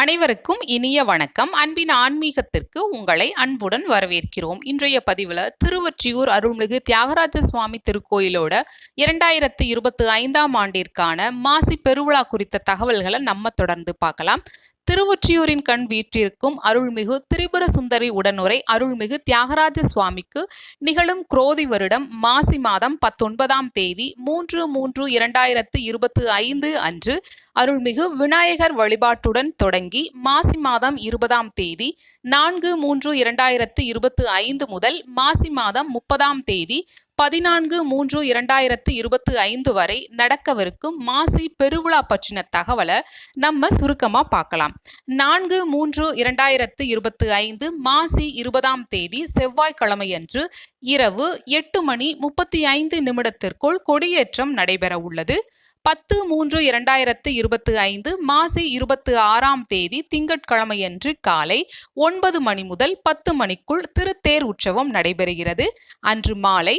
அனைவருக்கும் இனிய வணக்கம். அன்பின் ஆன்மீகத்திற்கு உங்களை அன்புடன் வரவேற்கிறோம். இன்றைய பதிவில் திருவொற்றியூர் அருள்மிகு தியாகராஜ சுவாமி திருக்கோயிலோட இரண்டாயிரத்து இருபத்தி ஐந்தாம் ஆண்டிற்கான மாசி பெருவிழா குறித்த தகவல்களை நம்ம தொடர்ந்து பார்க்கலாம். திருவொற்றியூரின் கண் வீற்றிருக்கும் அருள்மிகு திரிபுர சுந்தரி உடனுரை அருள்மிகு தியாகராஜ சுவாமிக்கு நிகழும் குரோதி வருடம் மாசி மாதம் பத்தொன்பதாம் தேதி மூன்று மூன்று இரண்டாயிரத்து இருபத்தி ஐந்து அன்று அருள்மிகு விநாயகர் வழிபாட்டுடன் தொடங்கி மாசி மாதம் இருபதாம் தேதி நான்கு மூன்று இரண்டாயிரத்து இருபத்தி ஐந்து முதல் மாசி மாதம் முப்பதாம் தேதி பதினான்கு மூன்று இரண்டாயிரத்து இருபத்தி ஐந்து வரை நடக்கவிருக்கும் மாசி பெருவிழா பற்றின தகவலை நம்ம சுருக்கமாக பார்க்கலாம். நான்கு மூன்று இரண்டாயிரத்து இருபத்தி ஐந்து மாசி இருபதாம் தேதி செவ்வாய்க்கிழமையன்று இரவு எட்டு மணி முப்பத்தி ஐந்து நிமிடத்திற்குள் கொடியேற்றம் நடைபெற உள்ளது. பத்து மூன்று இரண்டாயிரத்து இருபத்தி ஐந்து மாசி இருபத்தி ஆறாம் தேதி திங்கட்கிழமையன்று காலை ஒன்பது மணி முதல் பத்து மணிக்குள் திருத்தேர் உற்சவம் நடைபெறுகிறது. அன்று மாலை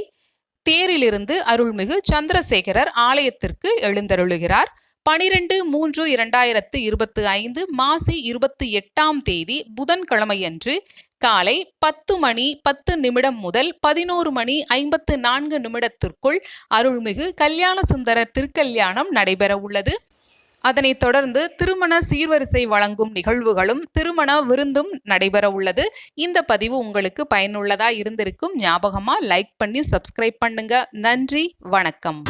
தேரிலிருந்து அருள்மிகு சந்திரசேகரர் ஆலயத்திற்கு எழுந்தருளுகிறார். பனிரெண்டு மூன்று இரண்டாயிரத்து இருபத்தி ஐந்து மாசி இருபத்தி எட்டாம் தேதி புதன்கிழமையன்று காலை பத்து மணி பத்து நிமிடம் முதல் பதினோரு மணி ஐம்பத்து நான்கு நிமிடத்திற்குள் அருள்மிகு கல்யாண சுந்தரர் திருக்கல்யாணம் நடைபெற உள்ளது அதனைத் தொடர்ந்து திருமண சீர்வரிசை வழங்கும் நிகழ்வுகளும் திருமண விருந்தும் நடைபெற உள்ளது. இந்த பதிவு உங்களுக்கு பயனுள்ளதா இருந்திருக்கும் ஞாபகமா லைக் பண்ணி சப்ஸ்கிரைப் பண்ணுங்க. நன்றி வணக்கம்.